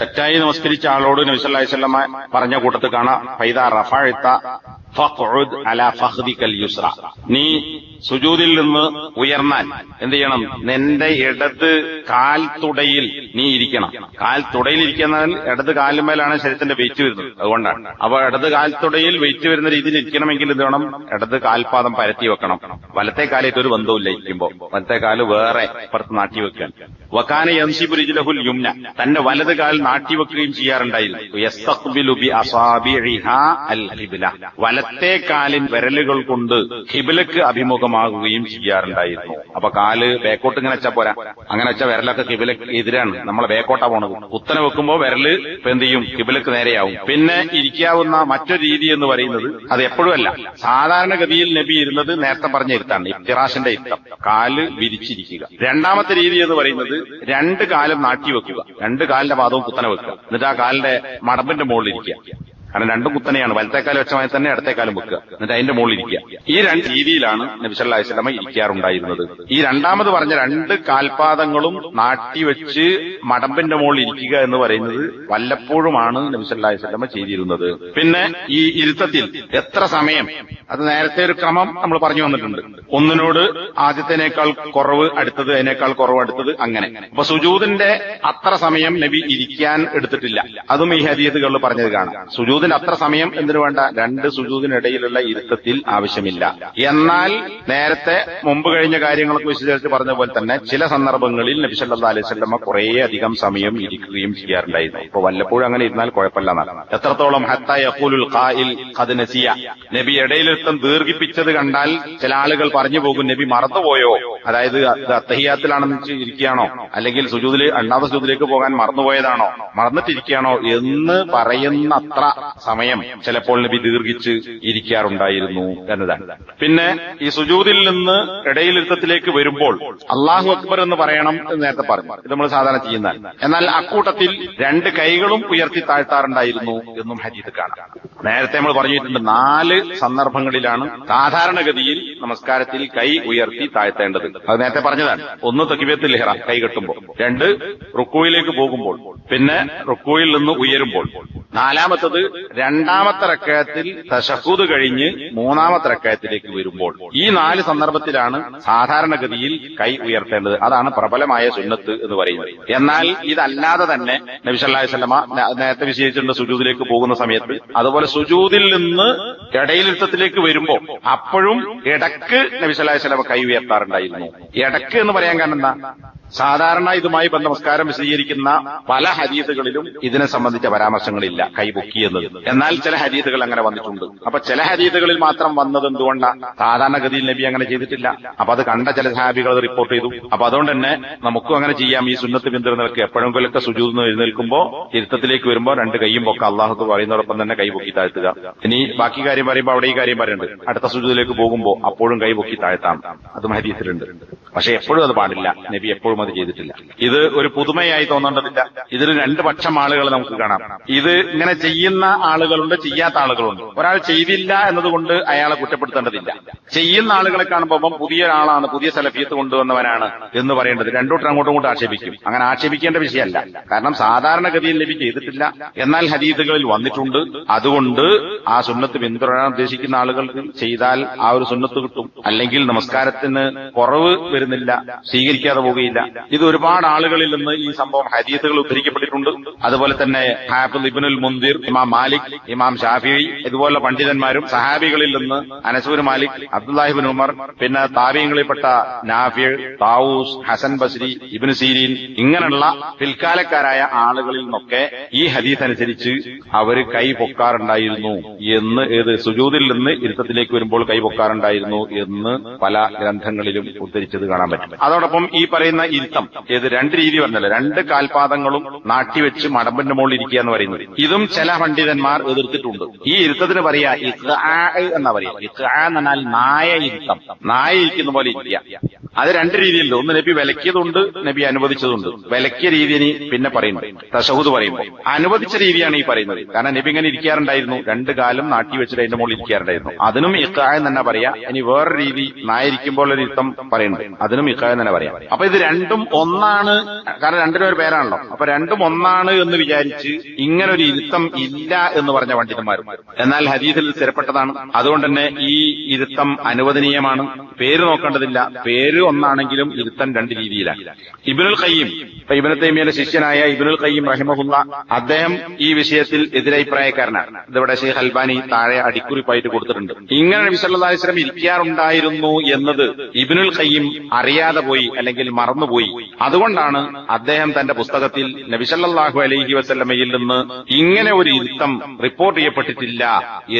തെറ്റായി നമസ്കരിച്ച ആളോട് നബി സല്ലല്ലാഹു അലൈഹി വസല്ലമ പറഞ്ഞ കൂട്ടത്തിൽ കാണാം. ഫൈദ നീ സുജൂതിൽ നിന്ന് ഉയർന്നാൽ എന്ത് ചെയ്യണം? നിന്റെ ഇടത് കാൽ തുടയിൽ നീ ഇരിക്കണം. കാൽ തുടയിൽ ഇരിക്കുന്നതിൽ ഇടത് കാലുമേലാണ് ശരീരത്തിന്റെ വെയിറ്റ് വരുന്നത്. അതുകൊണ്ടാണ്. അപ്പൊ ഇടത് കാൽ തുടയിൽ വെയിറ്റ് വരുന്ന രീതിയിൽ ഇരിക്കണമെങ്കിൽ എന്ത് വേണം ഇടത് കാൽപാദം പരത്തി വെക്കണം. വലത്തെ കാലേറ്റ് ഒരു ബന്ധവും ഇരിക്കുമ്പോ വലത്തെ കാൽ വേറെ പുറത്ത് നാട്ടി വെക്കാൻ. വക്കാന യംസിബുരിജിലഹുൽ യുംന. തന്റെ വലത് കാൽ നാട്ടിവെക്കുകയും ചെയ്യാറുണ്ടായിരുന്നു വലത്തെ കാലിൻ വിരലുകൾ കൊണ്ട് ഹിബിലക്ക് അഭിമുഖമാകുകയും ചെയ്യാറുണ്ടായിരുന്നു. അപ്പൊ കാൽ ബേക്കോട്ട് ഇങ്ങനെ വെച്ചാ പോരാ. അങ്ങനെ വെച്ചാൽ വിരലൊക്കെ ഹിബിലക്ക് എതിരാണ്. നമ്മളെ ബേക്കോട്ടാ പോണത്. കുത്തനെ വെക്കുമ്പോ വിരൽ എന്ത് ചെയ്യും? ഹിബിലക്ക് നേരെയാവും. പിന്നെ ഇരിക്കാവുന്ന മറ്റൊരു രീതി എന്ന് പറയുന്നത് അത് എപ്പോഴും അല്ല. സാധാരണഗതിയിൽ നബി ഇരുന്നത് നേരത്തെ പറഞ്ഞ ഇരുത്താണ്. ഇഫ്തിറാഷിന്റെ ഇരുത്തം. കാൽ വിരിച്ചിരിക്കുക. രണ്ടാമത്തെ രീതി എന്ന് പറയുന്നത് രണ്ട് കാലം നാട്ടി വെക്കുക. രണ്ട് കാലിന്റെ പാദവും വെക്കുക. എന്നിട്ട് ആ കാലിന്റെ മടമ്പിന്റെ മുകളിൽ ഇരിക്കുക. കാരണം രണ്ടും കുത്തനെയാണ്. വലത്തേക്കാലം വെച്ചമായി തന്നെ ഇടത്തേക്കാലം വെക്കുക. എന്നിട്ട് അതിന്റെ മുകളിൽ ഇരിക്കുക. ഈ രണ്ട് രീതിയിലാണ് നബി ഇസ്ലമ ഇരിക്കാറുണ്ടായിരുന്നത്. ഈ രണ്ടാമത് പറഞ്ഞ രണ്ട് കാൽപാദങ്ങളും നാട്ടിവെച്ച് മടമ്പിന്റെ മുകളിൽ ഇരിക്കുക എന്ന് പറയുന്നത് വല്ലപ്പോഴുമാണ് നബി ഇസ്ലമ ചെയ്തിരുന്നത്. പിന്നെ ഈ ഇരുത്തത്തിൽ എത്ര സമയം അത് നേരത്തെ ഒരു ക്രമം നമ്മൾ പറഞ്ഞു വന്നിട്ടുണ്ട്. ഒന്നിനോട് ആദ്യത്തേനേക്കാൾ കുറവ് അടുത്തത് അതിനേക്കാൾ കുറവ് അടുത്തത് അങ്ങനെ. അപ്പൊ സുജൂദിന്റെ അത്ര സമയം നബി ഇരിക്കാൻ എടുത്തിട്ടില്ല. അതും ഈ ഹരിയതുകളിൽ പറഞ്ഞത് കാണാം. സുജൂദിന് അത്ര സമയം എന്തിനു വേണ്ട? രണ്ട് സുജൂദിനിടയിലുള്ള ഇരുത്തത്തിൽ ആവശ്യമില്ല. എന്നാൽ നേരത്തെ മുമ്പ് കഴിഞ്ഞ കാര്യങ്ങളൊക്കെ വിശദീകരിച്ച് പറഞ്ഞ പോലെ തന്നെ ചില സന്ദർഭങ്ങളിൽ നബി സല്ലാ അലൈഹി വസല്ലമ കുറേ അധികം സമയം ഇരിക്കുകയും ചെയ്യാറുണ്ടായിരുന്നു. ഇപ്പൊ വല്ലപ്പോഴും അങ്ങനെ ഇരുന്നാൽ കുഴപ്പമില്ല എന്നാണ്. എത്രത്തോളം ഹത്തായ നബി ഖായിൽ നസിയ ദീർഘിപ്പിച്ചത് കണ്ടാൽ ചില ആളുകൾ പറഞ്ഞു പോകും നബി മറന്നുപോയോ? അതായത് അത് അത്തഹിയാത്തിലാണെന്ന് ഇരിക്കുകയാണോ? അല്ലെങ്കിൽ സുജൂതിൽ രണ്ടാമത്തെ സുജൂതിലേക്ക് പോകാൻ മറന്നുപോയതാണോ? മറന്നിട്ടിരിക്കുകയാണോ എന്ന് പറയുന്ന അത്ര സമയം ചിലപ്പോൾ നബി ദീർഘിച്ച് ഇരിക്കാറുണ്ടായിരുന്നു എന്നതാണ്. പിന്നെ ഈ സുജൂതിൽ നിന്ന് ഇടയിലിരുത്തത്തിലേക്ക് വരുമ്പോൾ അള്ളാഹു അക്ബർ എന്ന് പറയണം എന്ന് നേരത്തെ പറഞ്ഞു. ഇത് നമ്മൾ സാധാരണ ചെയ്യുന്ന എന്നാൽ അക്കൂട്ടത്തിൽ രണ്ട് കൈകളും ഉയർത്തി താഴ്ത്താറുണ്ടായിരുന്നു എന്നും ഹദീത്ത് കാണാം. നേരത്തെ നമ്മൾ പറഞ്ഞിട്ടുണ്ട് നാല് സന്ദർഭങ്ങളിലാണ് സാധാരണഗതിയിൽ നമസ്കാരത്തിൽ കൈ ഉയർത്തി താഴ്ത്തേണ്ടത്. അത് നേരത്തെ പറഞ്ഞതാണ്. ഒന്ന് തക്കിബത്തിൽ ഇഹ്റ കൈ കെട്ടുമ്പോൾ. രണ്ട് റുക്കുവിലേക്ക് പോകുമ്പോൾ. പിന്നെ റുക്കുവിൽ നിന്ന് ഉയരുമ്പോൾ. നാലാമത്തത് രണ്ടാമത്തെ റക്കയത്തിൽ തശഹൂദ് കഴിഞ്ഞ് മൂന്നാമത്തെ റക്കയത്തിലേക്ക് വരുമ്പോൾ ഈ നാല് സന്ദർഭത്തിലാണ് സാധാരണഗതിയിൽ കൈ ഉയർത്തേണ്ടത്. അതാണ് പ്രബലമായ സുന്നത്ത് എന്ന് പറയുന്നത്. എന്നാൽ ഇതല്ലാതെ തന്നെ നബി സല്ലല്ലാഹു അലൈഹി വസല്ലമ നേരത്തെ വിശേഷിച്ചിട്ടുണ്ട് സുജൂദിലേക്ക് പോകുന്ന സമയത്ത്. അതുപോലെ സുജൂദിൽ നിന്ന് ഇടയിലിത്തത്തിലേക്ക് വരുമ്പോൾ അപ്പോഴും ഇടയ്ക്ക് നബി സല്ലല്ലാഹു കൈ ഉയർത്താറുണ്ടായിരുന്നു. ഇടയ്ക്ക് എന്ന് പറയാൻ കാരണം എന്താ? സാധാരണ ഇതുമായി ബന്ധ നമസ്കാരം വിശദീകരിക്കുന്ന പല ഹരീതുകളിലും ഇതിനെ സംബന്ധിച്ച പരാമർശങ്ങളില്ല. കൈപൊക്കി എന്നത് എന്നാൽ ചില ഹദീസുകൾ അങ്ങനെ വന്നിട്ടുണ്ട്. അപ്പൊ ചില ഹദീസുകളിൽ മാത്രം വന്നത് എന്തുകൊണ്ടാണ് സാധാരണഗതിയിൽ നബി അങ്ങനെ ചെയ്തിട്ടില്ല. അപ്പൊ അത് കണ്ട ചില സഹാബികൾ അത് റിപ്പോർട്ട് ചെയ്തു. അപ്പൊ അതുകൊണ്ട് തന്നെ നമുക്കും അങ്ങനെ ചെയ്യാം. ഈ സുന്നത്ത് പിന്തുടരുന്നവർക്ക് എപ്പോഴെങ്കിലൊക്കെ സുജൂന്ന് എഴുന്നേൽക്കുമ്പോൾ ഇരുത്തത്തിലേക്ക് വരുമ്പോൾ രണ്ട് കൈയും പൊക്ക അള്ളാഹു പറയുന്നതോടൊപ്പം തന്നെ കൈ പൊക്കി താഴ്ത്തുക. ഇനി ബാക്കി കാര്യം പറയുമ്പോൾ അവിടെ ഈ കാര്യം പറയുന്നുണ്ട്. അടുത്ത സുജൂതിലേക്ക് പോകുമ്പോൾ അപ്പോഴും കൈ പൊക്കി താഴ്ത്താം. അതും ഹരീസിലുണ്ട് പക്ഷെ എപ്പോഴും അത് പാടില്ല. നബി എപ്പോഴും അത് ചെയ്തിട്ടില്ല. ഇത് ഒരു പുതുമയായി തോന്നേണ്ടതില്ല. ഇതിൽ രണ്ട് പക്ഷം ആളുകൾ നമുക്ക് കാണാം. ഇത് ഇങ്ങനെ ചെയ്യുന്ന ആളുകളുണ്ട് ചെയ്യാത്ത ആളുകളുണ്ട്. ഒരാൾ ചെയ്തില്ല എന്നതുകൊണ്ട് അയാളെ കുറ്റപ്പെടുത്തേണ്ടതില്ല. ചെയ്യുന്ന ആളുകളെ കാണുമ്പോൾ പുതിയ ആളാണ് പുതിയ സലഫിയത്ത് കൊണ്ടുവന്നവനാണ് എന്ന് പറയേണ്ടത്. രണ്ടോട്ടും അങ്ങോട്ടും ഇങ്ങോട്ടും ആക്ഷേപിക്കും. അങ്ങനെ ആക്ഷേപിക്കേണ്ട വിഷയമല്ല. കാരണം സാധാരണഗതിയിൽ നബി ചെയ്തിട്ടില്ല. എന്നാൽ ഹദീദുകളിൽ വന്നിട്ടുണ്ട്. അതുകൊണ്ട് ആ സുന്നത്ത് പിന്തുടരാൻ ഉദ്ദേശിക്കുന്ന ആളുകൾ ചെയ്താൽ ആ ഒരു സുന്നത്ത് കിട്ടും. അല്ലെങ്കിൽ നമസ്കാരത്തിന് കുറവ് വരുന്നില്ല സ്വീകരിക്കാതെ പോവുകയില്ല. ഇത് ഒരുപാട് ആളുകളിൽ നിന്ന് ഈ സംഭവം ഹദീസുകൾ ഉദ്ധരിക്കപ്പെട്ടിട്ടുണ്ട്. അതുപോലെ തന്നെ ഹാഫിദ് ഇബ്നുൽ മുന്തിർ ഇമാം മാലിക് ഇമാം ഷാഫി ഇതുപോലുള്ള പണ്ഡിതന്മാരും സഹാബികളിൽ നിന്ന് അനസൂർ മാലിക് അബ്ദുല്ലാഹിബിൻ ഉമർ പിന്നെ താബിയങ്ങളിൽപ്പെട്ട നാഫിർ താവൂസ് ഹസൻ ബസ്രി ഇബിൻ സീരീൻ ഇങ്ങനെയുള്ള പിൽക്കാലക്കാരായ ആളുകളിൽ നിന്നൊക്കെ ഈ ഹദീസ് അനുസരിച്ച് അവർ കൈ പൊക്കാറുണ്ടായിരുന്നു എന്ന് ഏത് സുജൂതിൽ നിന്ന് ഇരുത്തത്തിലേക്ക് വരുമ്പോൾ കൈ പൊക്കാറുണ്ടായിരുന്നു എന്ന് പല ഗ്രന്ഥങ്ങളിലും ഉദ്ധരിച്ചത് കാണാൻ പറ്റും. അതോടൊപ്പം ഈ പറയുന്ന ഇരുത്തം ഏത് രണ്ട് രീതി പറഞ്ഞല്ലോ? രണ്ട് കാൽപാദങ്ങളും നാട്ടിവെച്ച് മടമ്പിന്റെ മുകളിൽ ഇരിക്കുക എന്ന് പറയുന്നത്. ഇതും ചില പണ്ഡിതന്മാർ എതിർത്തിട്ടുണ്ട്. ഈ ഇരുത്തത്തിന് പറയാ ഇഖ്ആ എന്നാ പറയാ? ഇഖ്ആ എന്ന് പറഞ്ഞാൽ നായ ഇരുത്തം നായ ഇരിക്കുന്ന പോലെ ഇരിക്കുക. അത് രണ്ട് രീതിയിലുണ്ട്. ഒന്ന് നബി വിലക്കിയതുണ്ട് നബി അനുവദിച്ചതുണ്ട്. വിലക്കിയ രീതിയെ പിന്നെ പറയുന്നു. തഷഹുദ് പറയുമ്പോൾ അനുവദിച്ച രീതിയാണ് ഈ പറയുന്നത്. കാരണം നബി ഇങ്ങനെ ഇരിക്കാറുണ്ടായിരുന്നു. രണ്ട് കാലം നാട്ടി വെച്ചിട്ട് അതിന്റെ മുകളിൽ ഇരിക്കാറുണ്ടായിരുന്നു. അതിനും ഇക്കായം തന്നെ പറയാ. ഇനി വേറെ രീതി നായിരിക്കുമ്പോൾ ഒരു യുദ്ധം പറയുന്നത് അതിനും ഇക്കായം തന്നെ പറയാം. അപ്പൊ ഇത് രണ്ടും ഒന്നാണ്. കാരണം രണ്ടിനും ഒരു പേരാണല്ലോ. അപ്പൊ രണ്ടും ഒന്നാണ് എന്ന് വിചാരിച്ച് ഇങ്ങനെ ഒരു ഇരുത്തം ഇല്ല എന്ന് പറഞ്ഞ പണ്ഡിതന്മാരും എന്നാൽ ഹദീസിൽ സ്ഥിരപ്പെട്ടതാണ്. അതുകൊണ്ട് തന്നെ ഈ ഇരുത്തം അനുവദനീയമാണ്. പേര് നോക്കേണ്ടതില്ല. പേര് ഒന്നാണെങ്കിലും ഇരുത്തൻ രണ്ട് രീതിയിലാണ്. ഇബിനുൽ ഖയ്യിം ഇപ്പൊ ഇബിനു തൈമിയുടെ ശിഷ്യനായ ഇബിനുൽ ഖയ്യിം റഹിമഹുല്ല അദ്ദേഹം ഈ വിഷയത്തിൽ എതിരഭിപ്രായക്കാരനാണ് ഇതിവിടെ ഷെയ്ഖ് അൽബാനി താഴെ അടിക്കുറിപ്പായിട്ട് കൊടുത്തിട്ടുണ്ട്. ഇങ്ങനെ നബി വസല്ലം ഇരിക്കാറുണ്ടായിരുന്നു എന്നത് ഇബിനുൽ ഖയ്യിം അറിയാതെ പോയി അല്ലെങ്കിൽ മറന്നുപോയി. അതുകൊണ്ടാണ് അദ്ദേഹം തന്റെ പുസ്തകത്തിൽ നബിസല്ലാഹു അലൈഹി വസല്ലമയിൽ നിന്ന് ഇങ്ങനെ ഒരു ഇരുത്തം റിപ്പോർട്ട് ചെയ്യപ്പെട്ടിട്ടില്ല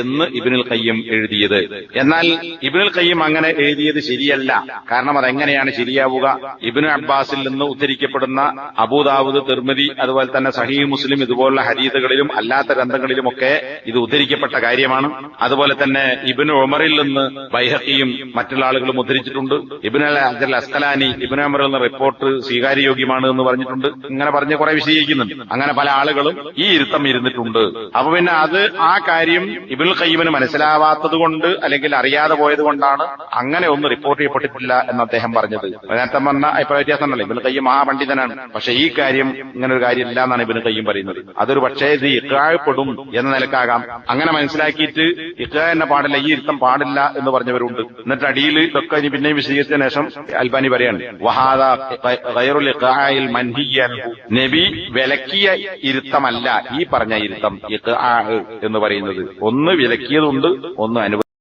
എന്ന് ഇബിനുൽ ഖയ്യിം എഴുതിയത്. എന്നാൽ ഇബിനുൽ ഖയ്യിം അങ്ങനെ എഴുതിയത് ശരിയല്ല. കാരണം അതെങ്ങനെയാണ് ശരിയാവുക? ഇബിനു അബ്ബാസിൽ നിന്ന് ഉദ്ധരിക്കപ്പെടുന്ന അബൂദാവൂദ് തിർമതി അതുപോലെ തന്നെ സഹീ മുസ്ലിം ഇതുപോലുള്ള ഹരീതുകളിലും അല്ലാത്ത ഗ്രന്ഥങ്ങളിലുമൊക്കെ ഇത് ഉദ്ധരിക്കപ്പെട്ട കാര്യമാണ്. അതുപോലെ തന്നെ ഇബിന് ഉമറിൽ നിന്ന് ബൈഹക്കിയും മറ്റുള്ള ആളുകളും ഉദ്ധരിച്ചിട്ടുണ്ട്. ഇബിൻ അജൽ അസ്കലാനി ഇബിൻ ഉമറിൽ നിന്ന് റിപ്പോർട്ട് സ്വീകാര്യയോഗ്യമാണ് എന്ന് പറഞ്ഞിട്ടുണ്ട്. ഇങ്ങനെ പറഞ്ഞ് കുറെ വിശദീകരിക്കുന്നുണ്ട്. അങ്ങനെ പല ആളുകളും ഈ ഇരുത്തം ഇരുന്നിട്ടുണ്ട്. അപ്പൊ പിന്നെ അത് ആ കാര്യം ഇബിൻ ഖയ്യിമിന് മനസ്സിലാവാത്തത് കൊണ്ട് അല്ലെങ്കിൽ അറിയാതെ പോയത് കൊണ്ടാണ് അങ്ങനെ ഒന്നും റിപ്പോർട്ട് ചെയ്യപ്പെട്ടിട്ടില്ല എന്ന് അദ്ദേഹം പറഞ്ഞത്. നേരത്തെ പറഞ്ഞ അഭിപ്രായ വ്യത്യാസമല്ല ഇബിൻ കയ്യും പണ്ഡിതനാണ്. പക്ഷെ ഈ കാര്യം ഇങ്ങനെ ഒരു കാര്യം ഇല്ല എന്നാണ് ഇബിന് കയ്യും പറയുന്നത്. അതൊരു പക്ഷേ ഇത് ഇക്കാഴപ്പെടും എന്ന നിലക്കാകാം. അങ്ങനെ മനസ്സിലാക്കിയിട്ട് ഇക്ക എന്നെ പാടില്ല ഈ ഇരുത്തം പാടില്ല എന്ന് പറഞ്ഞവരുണ്ട്. എന്നിട്ട് അടിയിൽ ഇതൊക്കെ ഇനി പിന്നെയും വിശദീകരിച്ചതിന് ശേഷം അൽബാനി പറയാണ്. നബി വിലക്കിയ ഇരുത്തമല്ല ഈ പറഞ്ഞ ഇരുത്തം എന്ന് പറയുന്നത്. ഒന്ന് വിലക്കിയതുണ്ട് ഒന്ന് അനുവദിച്ചതുണ്ട്